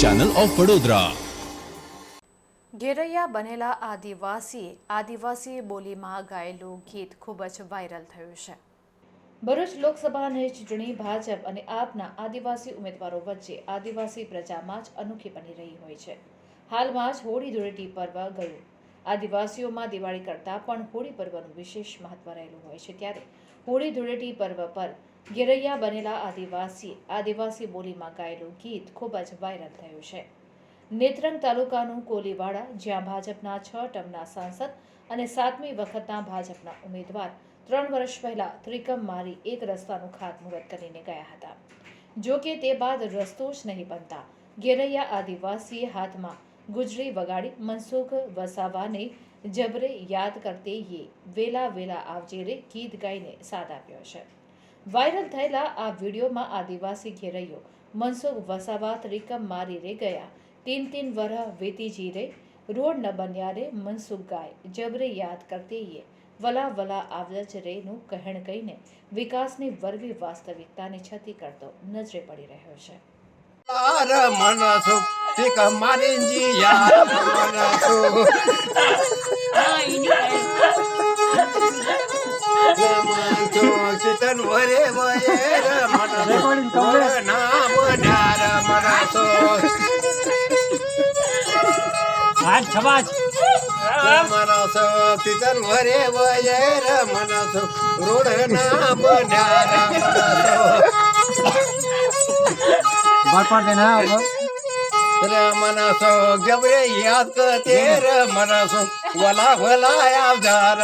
Channel of Vadodara Gheraiya બનેલા આદિવાસીએ આદિવાસી બોલીમાં ગાયેલું ગીત ખૂબ જ વાયરલ થયું છે. ભરૂચ લોકસભાની ચૂંટણી ભાજપ અને આપના આદિવાસી ઉમેદવારો વચ્ચે આદિવાસી પ્રજામાં જ અનોખી બની રહી હોય છે. હાલમાં જ હોળી ધૂળેટી પર્વ ગયું. આદિવાસીઓમાં દિવાળી કરતાં પણ હોળી પર્વનું વિશેષ મહત્વ રહેલું હોય છે. ત્યારે હોળી ધૂળેટી પર્વ પર ઘેરૈયા બનેલા આદિવાસી આદિવાસી બોલીમાં ગાયેલું ગીત ખૂબ જ વાયરલ થયું છે. નેત્રંગ તાલુકાનું કોલીવાડા, જ્યાં ભાજપના છ ટર્મના સાંસદ અને સાતમી વખતના ભાજપના ઉમેદવાર ત્રણ વર્ષ પહેલા ત્રિકમ મારી એક રસ્તાનું ખાતમુહૂર્ત કરીને ગયા હતા. જો કે તે બાદ રસ્તો જ નહીં બનતા ગેરૈયા આદિવાસીએ હાથમાં ગુજરી વગાડી મનસુખ વસાવાને જબરે યાદ કરતે વેલા વેલા આવજે રે ગીત ગાઈને સાથ આપ્યો છે. વાયરલ થયેલા આ વિડીયોમાં આદિવાસી ઘેરૈયો મનસુખ વસાવા ત્રિકમ મારી રે ગયા. તીન તીન વરહ વીતી રે. રોડ ન બન્યા રે મનસુખ ગાય. જબરે યાદ કરતી યે. વલા વલા આવજ રેનું કહેણ કહીને વિકાસની વરવી વાસ્તવિકતાની છતી કરતો નજરે પડી રહ્યો છે. યાર મન સુખ ઠીક મારી જી યાર. વરે વયે મન સુખ ના બન્યાર મન સુખ આજ છવાજ મન સુખ ચિતન વરે વયે મન સુખ રોડ ના બન્યાર મન સુખ ભરપર દેના રમન જબરે યાદ કરતે રમન સુખ વલા વલા આવજાર